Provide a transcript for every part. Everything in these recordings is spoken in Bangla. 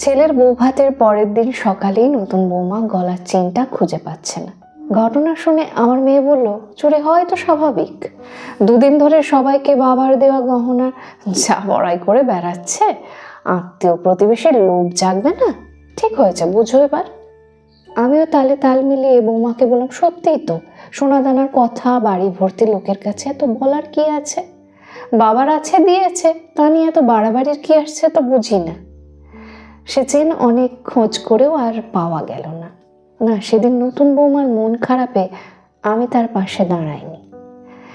ছেলের বৌভাতের পরের দিন সকালেই নতুন বৌমা গলার চেনটা খুঁজে পাচ্ছে না। ঘটনা শুনে আমার মেয়ে বলল, চুরি হয় তো স্বাভাবিক। দুদিন ধরে সবাইকে বাবার দেওয়া গহনার যা বড়াই করে বেড়াচ্ছে। আত্মীয় প্রতিবেশীর লোভ জাগবে না? ঠিক হয়েছে, বুঝো এবার। আমিও তালে তাল মিলিয়ে বৌমাকে বললাম, সত্যিই তো, সোনাদানার কথা, বাড়ি ভর্তি লোকের কাছে এত বলার কি আছে? বাবার আছে, দিয়েছে, তা নিয়ে এত বাড়াবাড়ির কি আসছে তো বুঝি না। সে চেন অনেক খোঁজ করেও আর পাওয়া গেল না। না, সেদিন নতুন বৌমার মন খারাপে আমি তার পাশে দাঁড়াইনি।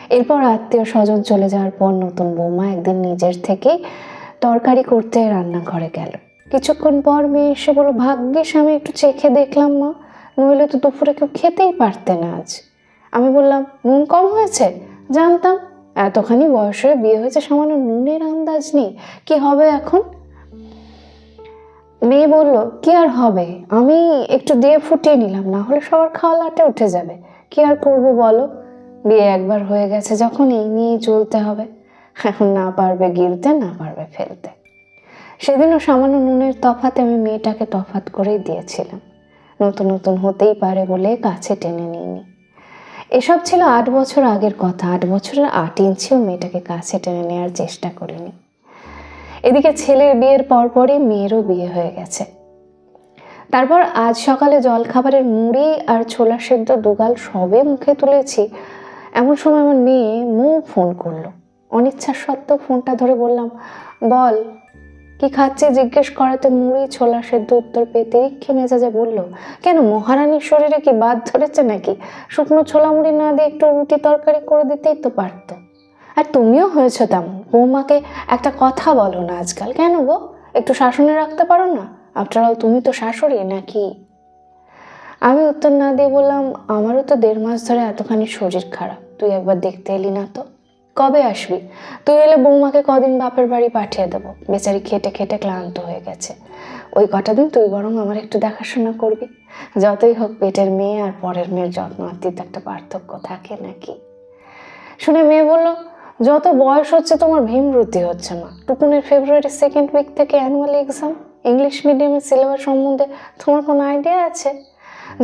এরপর আত্মীয় স্বজন চলে যাওয়ার পর নতুন বৌমা একদিন নিজের থেকেই তরকারি করতে রান্নাঘরে গেল। কিছুক্ষণ পর মেয়ে এসে বলো ভাগ্যিস, আমি একটু চেখে দেখলাম মা। নইলে তো দুপুরে কেউ খেতেই পারতে না আজ। আমি বললাম, নুন কম হয়েছে? জানতাম। এতখানি বয়স বিয়ে হয়েছে, সামান্য নুনের আন্দাজ নেই। কি হবে এখন? মেয়ে বলল, কি আর হবে? আমি একটু দিয়ে ফুটিয়ে নিলাম, না হলে সবার খাওয়া লাটে উঠে যাবে। কি আর করব বলো? বিয়ে একবার হয়ে গেছে, যখন এই নিয়েই চলতে হবে। এখন না পারবে গিলতে, না পারবে ফেলতে। সেদিনও সামান্য নুনের তফাতে আমি মেয়েটাকে তফাত করেই দিয়েছিলাম। নতুন নতুন হতেই পারে বলে কাছে টেনে নিইনি। এসব ছিল আট বছর আগের কথা। আট বছরের আট ইঞ্চিও মেয়েটাকে কাছে টেনে নেওয়ার চেষ্টা করিনি। এদিকে ছেলের বিয়ের পরপরই মেয়েরও বিয়ে হয়ে গেছে। তারপর আজ সকালে জলখাবারের মুড়ি আর ছোলা সেদ্ধ দুগাল সবে মুখে তুলেছি। এমন সময় আমার মেয়ে মৌ ফোন করল। অনিচ্ছা সত্ত্বেও ফোনটা ধরে বললাম, বল, কি খাচ্ছে জিজ্ঞেস করাতে মুড়ি, ছোলা সেদ্ধ উত্তর পেয়ে তিরিক্ষে মেজাজে বলল, কেন, মহারানীর শরীরে কি বাদ ধরেছে নাকি? শুকনো ছোলা মুড়ি না দিয়ে একটু রুটি তরকারি করে দিতেই তো পারতো। আর তুমিও হয়েছ তেমন। বৌমাকে একটা কথা বলো না আজকাল। কেন গো? একটু শাসনে রাখতে পারো না? আফটার তুমি তো শাশুড়ি নাকি? আমি উত্তর না দিয়ে বললাম, আমারও তো দেড় মাস ধরে এতখানি শরীর খারাপ। তুই একবার দেখতে এলি না তো। কবে আসবি? তুই এলে বৌমাকে কদিন বাপের বাড়ি পাঠিয়ে দেবো। বেচারি খেটে খেটে ক্লান্ত হয়ে গেছে। ওই কটা দিন তুই বরং আমার একটু দেখাশোনা করবি। যতই হোক, পেটের মেয়ে আর পরের মেয়ের যত্ন আত্মীয় একটা পার্থক্য থাকে নাকি? শুনে মেয়ে বলল যত বয়স হচ্ছে তোমার ভীমরতি হচ্ছে মা। টুকুনের ফেব্রুয়ারি সেকেন্ড উইক থেকে অ্যানুয়াল এক্সাম ইংলিশ মিডিয়ামের সিলেবাস সম্বন্ধে তোমার কোনো আইডিয়া আছে?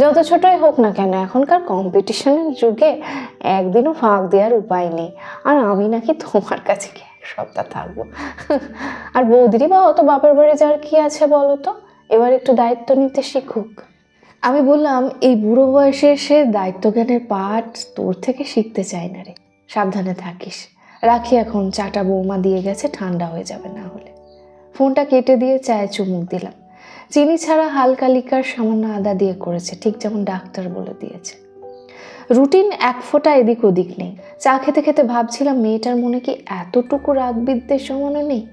যত ছোটই হোক না কেন, এখনকার কম্পিটিশনের যুগে একদিনও ফাঁক দেওয়ার উপায় নেই। আর আমি নাকি তোমার কাছে কি এক সপ্তাহ থাকব? আর বৌদিরই বা অত বাপের বাড়ি যাওয়ার কি আছে বলো তো? এবার একটু দায়িত্ব নিতে শিখুক। আমি বললাম, এই বুড়ো বয়সে এসে দায়িত্ব জ্ঞানের পাঠ তোর থেকে শিখতে চাই না রে। সাবধানে থাকিস। রাখি এখন চাটা বৌমা দিয়ে গেছে, ঠান্ডা হয়ে যাবে না হলে। ফোনটা কেটে দিয়ে চায়ে চুমুক দিলাম। চিনি ছাড়া হালকা লিকার সামান্য আদা দিয়ে করেছে, ঠিক যেমন ডাক্তার বলে দিয়েছে। রুটিন এক ফোঁটা এদিক ওদিক নেই। চা খেতে খেতে ভাবছিলাম মেয়েটার মনে কি এতটুকু রাগ বিদ্বেষ নেই?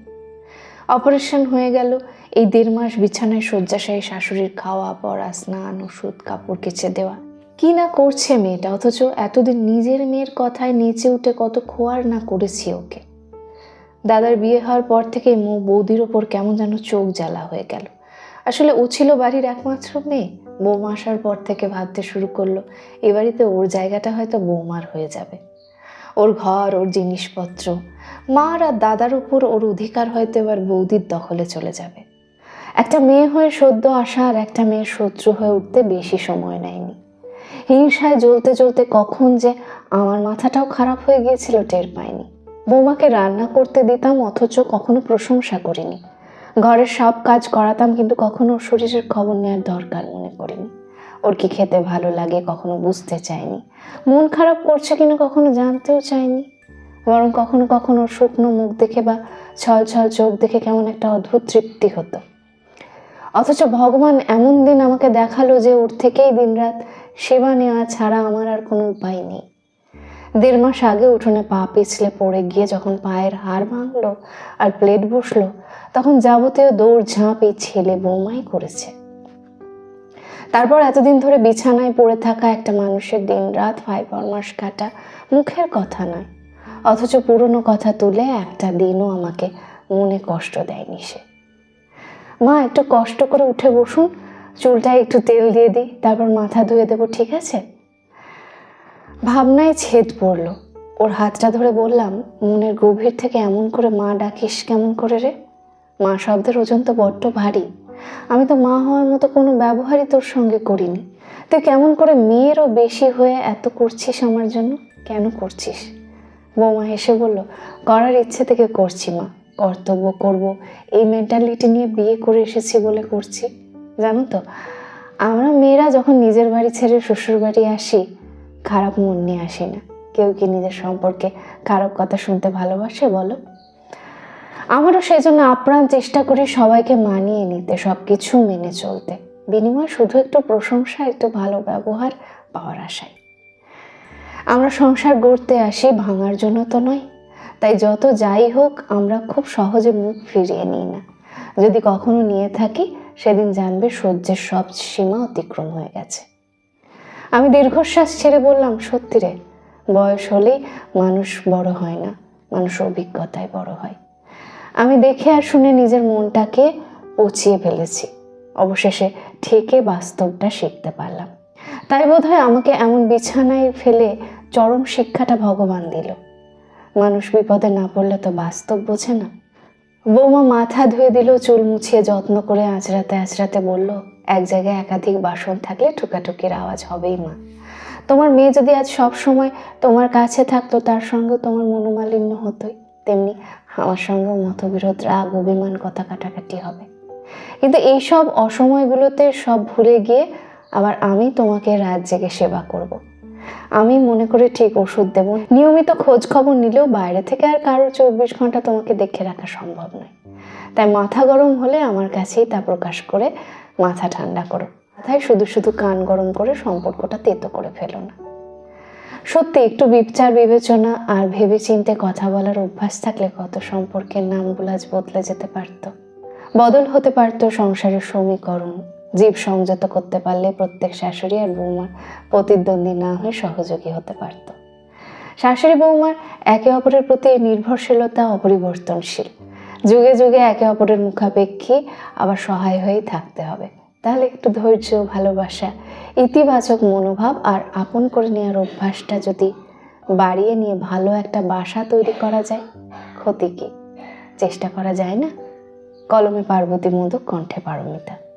অপারেশন হয়ে গেল, এই দেড় মাস বিছানায় শয্যাশায়ী শাশুড়ির খাওয়া, পড়া, স্নান, ওষুধ, কাপড় কেচে দেওয়া। কি না করছে মেয়েটা? অথচ এতদিন নিজের মেয়ের কথায় নিচে উঠে কত খোয়ার না করেছি ওকে। দাদার বিয়ে হওয়ার পর থেকে মো বৌদির ওপর কেমন যেন চোখ জ্বালা হয়ে গেল। আসলে ও ছিল বাড়ির একমাত্র মেয়ে। বৌমা আসার পর থেকে ভাবতে শুরু করল, এ বাড়িতে ওর জায়গাটা হয়তো বৌমার হয়ে যাবে। ওর ঘর, ওর জিনিসপত্র, মার আর দাদার উপর ওর অধিকার হয়তো এবার বৌদির দখলে চলে যাবে। একটা মেয়ে হয়ে সদ্য আসা আর একটা মেয়ের শত্রু হয়ে উঠতে বেশি সময় নেয়নি হিংসায় জ্বলতে জ্বলতে কখন যে আমার মাথাটাও খারাপ হয়ে গিয়েছিল টের পাইনি। বৌমাকে রান্না করতে দিতাম, অথচ কখনো প্রশংসা করিনি। ঘরের সব কাজ করাতাম, কিন্তু কখনো শরীরের খবর নেওয়ার দরকার মনে করিনি। ওর কি খেতে ভালো লাগে কখনো বুঝতে চাইনি। মন খারাপ করছে কিনা কখনো জানতেও চাইনি। বরং কখনো কখনো শুকনো মুখ দেখে বা ছল ছল চোখ দেখে কেমন একটা অদ্ভুত তৃপ্তি হতো। অথচ ভগবান এমন দিন আমাকে দেখাল যে ওর থেকেই দিনরাত সেবা নেওয়া ছাড়া আমার আর কোনো উপায় নেই। দেড় মাস আগে উঠোনে পা পিছলে পড়ে গিয়ে যখন পায়ের হাড় ভাঙলো আর প্লেট বসল, তখন যাবতীয় দৌড় ঝাঁপ এই ছেলে বৌমাই করেছে। তারপর এতদিন ধরে বিছানায় পড়ে থাকা একটা মানুষের দিন রাত ফাইভ মাস কাটা মুখের কথা নয়। অথচ পুরনো কথা তুলে একটা দিনও আমাকে মনে কষ্ট দেয়নি সে। মা, একটু কষ্ট করে উঠে বসুন চুলটায় একটু তেল দিয়ে দিই, তারপর মাথা ধুয়ে দেবো, ঠিক আছে? ভাবনায় ছেদ পড়ল। ওর হাতটা ধরে বললাম, মনের গভীর থেকে এমন করে মা ডাকিস কেমন করে রে? মা শব্দের ওজন তো বড্ড ভারী। আমি তো মা হওয়ার মতো কোনো ব্যবহারই তোর সঙ্গে করিনি। তুই কেমন করে মেয়েরও বেশি হয়ে এত করছিস আমার জন্য? কেন করছিস? বৌমা হেসে বলল, করার ইচ্ছে থেকে করছি মা। কর্তব্য করব। এই মেন্টালিটি নিয়ে বিয়ে করে এসেছি বলে করছি। জানো তো, আমরা মেয়েরা যখন নিজের বাড়ি ছেড়ে শ্বশুর বাড়ি আসি, খারাপ মন নিয়ে আসি না। কেউ কি নিজের সম্পর্কে খারাপ কথা শুনতে ভালোবাসে বলো? আমারও সেই জন্য আপ্রাণ চেষ্টা করি সবাইকে মানিয়ে নিতে সব কিছু মেনে চলতে। বিনিময় শুধু একটু প্রশংসা, একটু ভালো ব্যবহার পাওয়ার আশায়। আমরা সংসার গড়তে আসি, ভাঙার জন্য তো নয়। তাই যত যাই হোক, আমরা খুব সহজে মুখ ফিরিয়ে নিই না। যদি কখনো নিয়ে থাকি সেদিন জানবে সহ্যের সব সীমা অতিক্রম হয়ে গেছে। আমি দীর্ঘশ্বাস ছেড়ে বললাম, সত্যি রে, বয়স হলেই মানুষ বড় হয় না, মানুষ অভিজ্ঞতায় বড় হয়। আমি দেখে আর শুনে নিজের মনটাকে পচিয়ে ফেলেছি। অবশেষে ঠেকে বাস্তবটা শিখতে পারলাম। তাই বোধহয় আমাকে এমন বিছানায় ফেলে চরম শিক্ষাটা ভগবান দিল। মানুষ বিপদে না পড়লে তো বাস্তব বোঝে না। বৌমা মাথা ধুয়ে দিল, চুল মুছিয়ে যত্ন করে আঁচড়াতে আঁচড়াতে বলল, এক জায়গায় একাধিক বাসন থাকলে ঠুকাঠুকির আওয়াজ হবেই মা। তোমার মেয়ে যদি আজ সব সময় তোমার কাছে থাকতো, তার সঙ্গে তোমার মনোমালিন্য হতোই। তেমনি আমার সঙ্গেও মতবিরোধ, রাগ, অভিমান, কথা কাটাকাটি হবে। কিন্তু এইসব অসময়গুলোতে সব ভুলে গিয়ে আবার আমি তোমাকে রাত জেগে সেবা করব। আমি মনে করে ঠিক ওষুধ দেব। নিয়মিত খোঁজ খবর নিলেও বাইরে থেকে আর কারও চব্বিশ ঘণ্টা তোমাকে দেখে রাখা সম্ভব নয়। তাই মাথা গরম হলে আমার কাছেই তা প্রকাশ করে মাথা ঠান্ডা করো। মাথায় শুধু শুধু কান গরম করে সম্পর্কটা তেতো করে ফেলো না। সত্যি, একটু বিচার বিবেচনা আর ভেবে চিনতে কথা বলার অভ্যাস থাকলে কত সম্পর্কের নামগুলো আজ বদলে যেতে পারত। বদল হতে পারতো সংসারের সমীকরণ। জীব সংযত করতে পারলে প্রত্যেক শাশুড়ি আর বৌমার প্রতিদ্বন্দ্বী না হয়ে সহযোগী হতে পারত। শাশুড়ি বৌমার একে অপরের প্রতি নির্ভরশীলতা অপরিবর্তনশীল। যুগে যুগে একে অপরের মুখাপেক্ষী আবার সহায় হয়েই থাকতে হবে। তাহলে একটু ধৈর্য, ভালোবাসা, ইতিবাচক মনোভাব আর আপন করে নেওয়ার অভ্যাসটা যদি বাড়িয়ে নিয়ে ভালো একটা বাসা তৈরি করা যায়, ক্ষতি কি? চেষ্টা করা যায় না? কলমে পার্বতী মোদক কণ্ঠে পারমিতা।